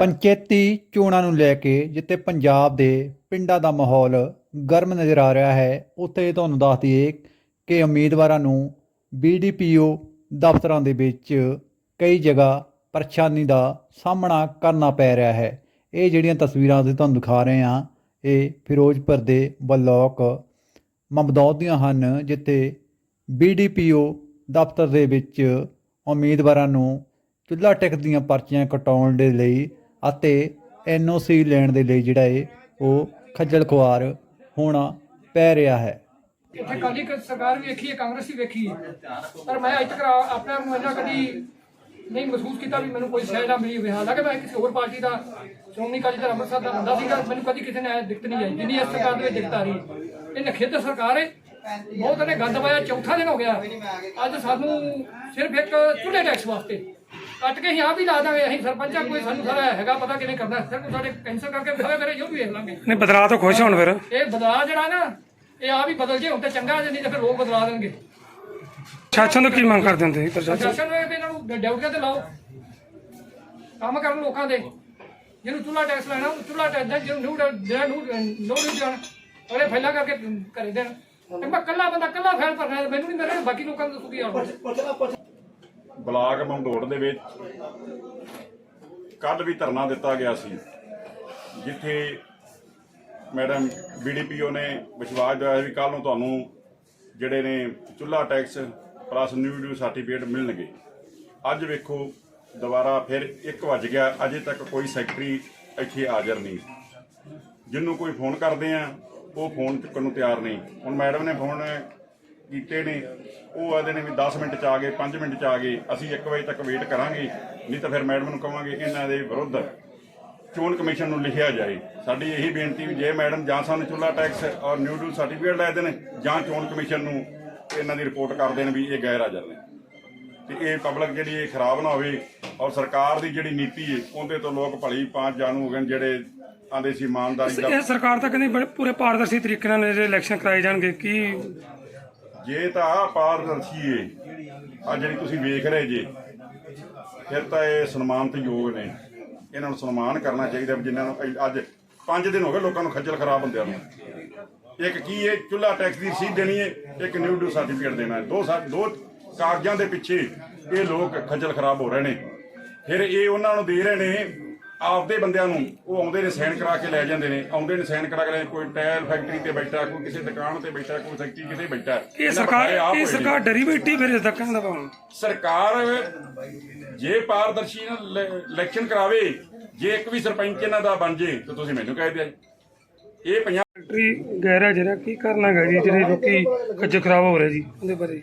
ਪੰਚਾਇਤੀ ਚੋਣਾਂ ਨੂੰ ਲੈ ਕੇ ਜਿੱਥੇ ਪੰਜਾਬ ਦੇ ਪਿੰਡਾਂ ਦਾ ਮਾਹੌਲ ਗਰਮ ਨਜ਼ਰ ਆ ਰਿਹਾ ਹੈ, ਉੱਥੇ ਤੁਹਾਨੂੰ ਦੱਸ ਦਈਏ ਕਿ ਉਮੀਦਵਾਰਾਂ ਨੂੰ ਬੀਡੀਪੀਓ ਦਫ਼ਤਰਾਂ ਦੇ ਵਿੱਚ ਕਈ ਜਗ੍ਹਾ ਪਰੇਸ਼ਾਨੀ ਦਾ ਸਾਹਮਣਾ ਕਰਨਾ ਪੈ ਰਿਹਾ ਹੈ। ਇਹ ਜਿਹੜੀਆਂ ਤਸਵੀਰਾਂ ਅਸੀਂ ਤੁਹਾਨੂੰ ਦਿਖਾ ਰਹੇ ਹਾਂ, ਇਹ ਫਿਰੋਜ਼ਪੁਰ ਦੇ ਬਲਾਕ ਮਮਦੌਦ ਦੀਆਂ ਹਨ, ਜਿੱਥੇ ਬੀਡੀਪੀਓ ਦਫ਼ਤਰ ਦੇ ਵਿੱਚ ਉਮੀਦਵਾਰਾਂ ਨੂੰ ਚੁੱਲ੍ਹਾ ਟਿਕਟ ਦੀਆਂ ਪਰਚੀਆਂ ਕਟਾਉਣ ਦੇ ਲਈ ਅਤੇ ਐਨਓਸੀ ਲੈਣ ਦੇ ਲਈ ਜਿਹੜਾ ਹੈ ਉਹ ਖੱਜਲ ਖੁਆਰ ਹੋਣਾ ਪੈ ਰਿਹਾ ਹੈ। ਇੱਥੇ ਅਕਾਲੀ ਸਰਕਾਰ ਵੀ ਵੇਖੀ ਹੈ, ਕਾਂਗਰਸ ਵੀ ਵੇਖੀ। ਹੈ ਪਰ ਮੈਂ ਅੱਜ ਤੱਕ ਆਪਣੇ ਨੂੰ ਇੰਨਾ ਕਦੀ ਨਹੀਂ ਮਹਿਸੂਸ ਕੀਤਾ ਵੀ ਮੈਨੂੰ ਕੋਈ ਸਹਿ ਮਿਲੀ ਹੋਵੇ। ਹਾਲਾਂਕਿ ਮੈਂ ਕਿਸੇ ਹੋਰ ਪਾਰਟੀ ਦਾ, ਸ਼੍ਰੋਮਣੀ ਅਕਾਲੀ ਦਲ ਅੰਮ੍ਰਿਤਸਰ ਦਾ ਬੰਦਾ ਸੀਗਾ, ਮੈਨੂੰ ਕਦੀ ਕਿਸੇ ਨੇ ਦਿੱਕਤ ਨਹੀਂ ਆਈ। ਜਿੰਨੀ ਇਸ ਸਰਕਾਰ ਦੇ ਵਿੱਚ ਦਿੱਕਤ ਆ ਰਹੀ ਇਹ ਨਖਿੱਧ ਸਰਕਾਰ ਹੈ ਬਹੁਤ ਨੇ ਗੰਦ ਪਾਇਆ, ਚੌਥਾ ਦਿਨ ਹੋ ਗਿਆ। ਅੱਜ ਸਾਨੂੰ ਸਿਰਫ ਇੱਕ ਚੁੱਲ੍ਹੇ ਟੈਕਸ ਵਾਸਤੇ ਕੱਟ ਕੇ ਅਸੀਂ ਆਪ ਹੀ ਲਾ ਦਾਂਗੇ ਅਸੀਂ ਸਰਪੰਚਾਂ ਕੋਈ ਸਾਨੂੰ ਸਾਰਾ ਹੈਗਾ ਪਤਾ ਕਿਵੇਂ ਕਰਨਾ ਸਿਰਫ ਸਾਡੇ ਕੈਂਸਲ ਕਰਕੇ ਬਿਠਾਵੇ ਕਰੇ ਜੋ ਵੀ ਵੇਖ ਲਾਂਗੇ। ਨਹੀਂ ਬਦਲਾਅ ਤੋਂ ਖੁਸ਼ ਹੋਣ ਫਿਰ। ਇਹ ਬਦਲਾਅ ਜਿਹੜਾ ਨਾ ਇਹ ਆਪ ਹੀ ਬਦਲ ਜੇ ਹੁਣ ਤੇ ਚੰਗਾ ਜੇ ਨਹੀਂ ਤੇ ਫਿਰ ਲੋਕ ਬਦਲਾ ਦੇਣਗੇ। ਸ਼ਾਸਨ ਤੋਂ ਕੀ ਮੰਗ ਕਰਦੇ ਹੁੰਦੇ ਸੀ ਪ੍ਰਸ਼ਾਸਨ? ਪ੍ਰਸ਼ਾਸਨ ਨੂੰ ਇਹ ਵੀ ਇਹਨਾਂ ਨੂੰ ਡਿਊਟੀਆਂ ਤੇ ਲਾਓ। ਕੰਮ ਕਰਨ ਲੋਕਾਂ ਦੇ। ਜਿਹਨੂੰ ਚੁੱਲਾ ਟੈਕਸ ਲੈਣਾ ਉਹ ਚੁੱਲਾ ਟੈਕਸ ਦੇ ਜਿਹਨੂੰ ਨਿਊ ਜਿਹੜਾ ਨਿਊ ਨੋ ਡਿਊਟੀ ਆਣ ਉਹਨੇ ਫੈਲਾ ਕਰਕੇ ਕਰੇ ਦੇਣ। ਤੇ ਮੈਂ ਕੱਲਾ ਬੰਦਾ ਕੱਲਾ ਫੈਲ ਭਰਨਾ ਹੈ, ਮੈਨੂੰ ਨਹੀਂ ਮੇਰੇ ਬਾਕੀ ਲੋਕਾਂ ਨੂੰ ਕੀ ਆਉਣਾ ਬਲਾਕ ਮੰਦੋੜ ਦੇ ਵਿੱਚ ਕੱਲ ਵੀ ਧਰਨਾ ਦਿੱਤਾ ਗਿਆ ਸੀ, ਜਿੱਥੇ ਮੈਡਮ ਬੀਡੀਪੀਓ ਨੇ ਵਿਸ਼ਵਾਸ ਦਿਵਾਇਆ ਵੀ ਕੱਲ ਨੂੰ ਤੁਹਾਨੂੰ ਜਿਹੜੇ ਨੇ ਚੁੱਲਾ tax plus new due certificate ਮਿਲਣਗੇ। ਅੱਜ ਵੇਖੋ, ਦੁਬਾਰਾ ਫਿਰ 1 ਵਜ ਗਿਆ, ਅਜੇ ਤੱਕ ਕੋਈ ਸੈਕਟਰੀ ਇੱਥੇ ਹਾਜ਼ਰ ਨਹੀਂ। ਜਿਹਨੂੰ ਕੋਈ ਫੋਨ ਕਰਦੇ ਆ, ਉਹ ਫੋਨ ਚੁੱਕਣ ਨੂੰ ਤਿਆਰ ਨਹੀਂ। ਹੁਣ ਮੈਡਮ ਨੇ ਫੋਨ ਕੀਤੇ ਨੇ, ਉਹ ਆਦੇ ਨੇ ਵੀ 10 ਮਿੰਟ ਚ ਆ ਗਏ 5 ਮਿੰਟ ਚ ਆ ਗਏ, ਅਸੀਂ 1 ਵਜੇ ਤੱਕ ਵੇਟ ਕਰਾਂਗੇ, ਨਹੀਂ ਤਾਂ ਫਿਰ ਮੈਡਮ ਨੂੰ ਕਵਾਂਗੇ ਇਹਨਾਂ ਦੇ ਵਿਰੁੱਧ ਚੋਣ ਕਮਿਸ਼ਨ ਨੂੰ ਲਿਖਿਆ ਜਾਏ। ਸਾਡੀ ਇਹੀ ਬੇਨਤੀ ਵੀ ਜੇ ਮੈਡਮ ਜਾਂ ਸਾਨੂੰ ਚੁੱਲਾ ਟੈਕਸ ਔਰ ਨਿਊ ਸਰਟੀਫਿਕੇਟ ਲੈ ਦੇਣ, ਜਾਂ ਚੋਣ ਕਮਿਸ਼ਨ ਨੂੰ ਇਹਨਾਂ ਦੀ ਰਿਪੋਰਟ ਕਰ ਦੇਣ ਵੀ ਇਹ ਗੈਰ ਹਾਜ਼ਰ ਨੇ। ਤੇ ਇਹ ਪਬਲਿਕ ਜਿਹੜੀ ਇਹ ਖਰਾਬ ਨਾ ਹੋਵੇ ਔਰ ਸਰਕਾਰ ਦੀ ਜਿਹੜੀ ਨੀਤੀ ਹੈ ਉਹਦੇ ਤੋਂ ਲੋਕ ਭਲੀ ਪੰਜ ਜਾਣੂ ਹੋ ਗਏ ਜਿਹੜੇ ਆਂਦੇ ਸੀ ਇਮਾਨਦਾਰੀ ਦਾ ਇਹ ਸਰਕਾਰ ਤਾਂ ਕਹਿੰਦੀ ਬੜੇ ਪੂਰੇ ਪਾਰਦਰਸ਼ੀ ਤਰੀਕੇ ਨਾਲ ਜਿਹੜੇ ਇਲੈਕਸ਼ਨ ਕਰਾਏ ਜਾਣਗੇ, ਕੀ ਜੇ ਤਾਂ ਆ ਪਾਰਦਰਸ਼ੀ ਏ ਆ ਜਿਹੜੀ ਤੁਸੀਂ ਵੇਖ ਰਹੇ ਜੇ, ਫਿਰ ਤਾਂ ਇਹ ਸਨਮਾਨਤ ਯੋਗ ਨੇ। ਇਹਨਾਂ ਨੂੰ ਸਨਮਾਨ ਕਰਨਾ ਚਾਹੀਦਾ ਵੀ ਜਿਨ੍ਹਾਂ ਨੂੰ ਅੱਜ 5 ਦਿਨ ਹੋ ਗਏ ਲੋਕਾਂ ਨੂੰ ਖੱਜਲ ਖਰਾਬ ਹੁੰਦਿਆਂ ਨੂੰ। ਇੱਕ ਕੀ ਏ ਚੁੱਲਾ ਟੈਕਸ ਦੀ ਰਸੀਦ ਦੇਣੀ ਏ, ਇੱਕ ਨਿਊ ਡਿਊ ਸਰਟੀਫਿਕੇਟ ਦੇਣਾ ਦੋ ਸਾ- ਦੋ ਕਾਗਜ਼ਾਂ ਦੇ ਪਿੱਛੇ ਇਹ ਲੋਕ ਖੱਜਲ ਖਰਾਬ ਹੋ ਰਹੇ ਨੇ। ਫਿਰ ਇਹ ਉਹਨਾਂ ਨੂੰ ਦੇ ਰਹੇ ਨੇ ਆਪਦੇ ਬੰਦਿਆਂ ਨੂੰ ਉਹ ਆਉਂਦੇ ਨੇ ਸਾਈਨ ਕਰਾ ਕੇ ਲੈ ਜਾਂਦੇ ਨੇ ਆਉਂਦੇ ਨੇ ਸਾਈਨ ਕਰਾ ਕੇ ਲੈ ਕੋਈ ਟਾਇਰ ਫੈਕਟਰੀ ਤੇ ਬੈਠਾ ਕੋਈ ਕਿਸੇ ਦੁਕਾਨ ਤੇ ਬੈਠਾ ਕੋਈ ਫੈਕਟਰੀ ਕਿਤੇ ਬੈਠਾ। ਇਹ ਸਰਕਾਰ ਇਹ। ਸਰਕਾਰ ਡਰੀ ਬੈਠੀ ਫਿਰ ਇਸ ਦਾ ਭਾਵ ਸਰਕਾਰ ਜੇ ਪਾਰਦਰਸ਼ੀ ਨਾਲ ਇਲੈਕਸ਼ਨ ਕਰਾਵੇ ਜੇ ਇੱਕ ਵੀ ਸਰਪੰਚ ਇਹਨਾਂ ਦਾ ਬਣ ਜੇ ਤਾਂ ਤੁਸੀਂ ਮੈਨੂੰ ਕਹਿ ਦਿਆ ਇਹ ਪੰਜਾਬ ਫੈਕਟਰੀ ਗੈਰਾ ਜਿਹੜਾ ਕੀ ਕਰਨਾ ਹੈਗਾ ਜੀ ਜਿਹੜੇ ਲੋਕੀ ਖੱਜਲ ਖਰਾਬ ਹੋ ਰਹੇ ਜੀ? ਉਹਦੇ ਬਾਰੇ।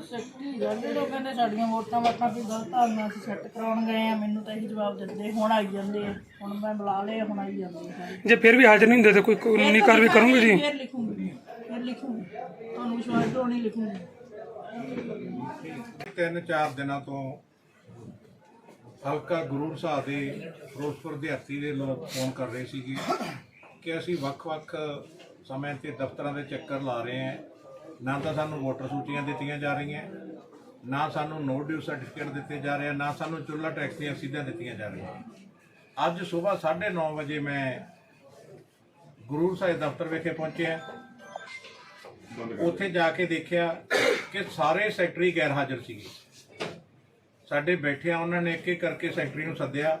ਸੱਚੀ ਗੱਲ ਇਹ ਲੋਕ ਕਹਿੰਦੇ ਸਾਡੀਆਂ ਵੋਟਾਂ ਵਾਟਾਂ ਵੀ ਗਲਤ ਆ ਮੈਂ ਅਸੀਂ ਸੈੱਟ ਕਰਾਉਣ ਗਏ ਆ ਮੈਨੂੰ ਤਾਂ ਇਹੀ ਜਵਾਬ ਦਿੰਦੇ ਹੁਣ ਆਈ ਜਾਂਦੇ ਆ। ਹੁਣ ਮੈਂ ਬੁਲਾ ਲਏ ਹੁਣ ਆਈ ਜਾਂਦੇ ਆ ਸਾਰੇ। ਜੇ ਫਿਰ ਵੀ ਹਾਜ਼ਰ ਨਹੀਂ ਹੁੰਦੇ ਤਾਂ ਕੋਈ ਕਾਨੂੰਨੀ ਕਾਰਵਾਈ ਕਰੋਗੇ ਜੀ? ਫਿਰ ਲਿਖੂੰਗੀ ਫਿਰ ਲਿਖੂੰਗੀ। ਤੁਹਾਨੂੰ ਵਿਸ਼ਵਾਸ ਤੋਂ ਨਹੀਂ ਲਿਖੂੰਗੀ। ਤਿੰਨ ਚਾਰ ਦਿਨਾਂ ਤੋਂ ਹਲਕਾ ਗੁਰੂਰ ਸਾਹਿਬ ਦੇ ਫਿਰੋਜ਼ਪੁਰ ਦਿਹਾਤੀ ਦੇ ਲੋਕ ਫੋਨ ਕਰ ਰਹੇ ਸੀਗੇ ਕਿ ਅਸੀਂ ਵੱਖ-ਵੱਖ ਸਮੇਂ ਤੇ ਦਫ਼ਤਰਾਂ ਦੇ ਚੱਕਰ ਲਾ ਰਹੇ ਹਾਂ। ਨਾ ਤਾਂ ਸਾਨੂੰ ਵੋਟਰ ਸੂਚੀਆਂ ਦਿੱਤੀਆਂ ਜਾ ਰਹੀਆਂ, ਨਾ ਸਾਨੂੰ ਨੋ ਡਿਊ ਸਰਟੀਫਿਕੇਟ ਦਿੱਤੇ ਜਾ ਰਹੇ ਨਾ ਸਾਨੂੰ ਚੁੱਲ੍ਹਾ ਟੈਕਸ ਦੀਆਂ ਰਸੀਦਾਂ ਦਿੱਤੀਆਂ ਜਾ ਰਹੀਆਂ। ਅੱਜ ਸਵੇਰ 9:30 ਵਜੇ ਮੈਂ ਗੁਰੂ ਸਾਹਿਬ ਦਫ਼ਤਰ ਵਿਖੇ ਪਹੁੰਚਿਆ। ਉੱਥੇ ਜਾ ਕੇ ਦੇਖਿਆ ਕਿ ਸਾਰੇ ਸੈਕਟਰੀ ਗੈਰ ਹਾਜ਼ਰ ਸੀਗੇ। ਸਾਡੇ ਬੈਠਿਆਂ ਉਹਨਾਂ ਨੇ ਇੱਕ ਇੱਕ ਕਰਕੇ ਸੈਕਟਰੀ ਨੂੰ ਸੱਦਿਆ।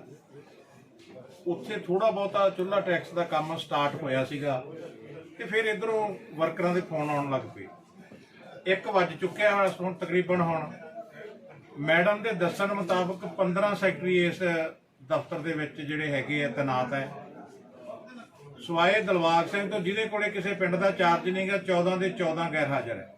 ਉੱਥੇ ਥੋੜਾ ਬਹੁਤਾ ਚੁੱਲ੍ਹਾ ਟੈਕਸ ਦਾ ਕੰਮ ਸਟਾਰਟ ਹੋਇਆ ਸੀਗਾ ਤੇ ਫਿਰ ਇਧਰੋਂ ਵਰਕਰਾਂ ਦੇ ਫੋਨ ਆਉਣ ਲੱਗ ਪਏ। ਇੱਕ ਵੱਜ ਚੁੱਕਿਆ ਹੈ, ਹੁਣ ਤਕਰੀਬਨ ਹੁਣ। ਮੈਡਮ ਦੇ ਦੱਸਣ ਮੁਤਾਬਕ 15 ਸੈਕਟਰੀ ਇਸ ਦਫ਼ਤਰ ਦੇ ਵਿੱਚ ਜਿਹੜੇ ਹੈਗੇ ਆ, ਤੈਨਾਤ ਹੈ। ਸਵਾਏ ਦਲਵਾਗ ਸਿੰਘ ਤੋਂ ਜਿਹਦੇ ਕੋਲੇ ਕਿਸੇ ਪਿੰਡ ਦਾ ਚਾਰਜ ਨਹੀਂਗਾ 14 ਦੇ 14 ਗੈਰ ਹਾਜ਼ਰ ਹੈ।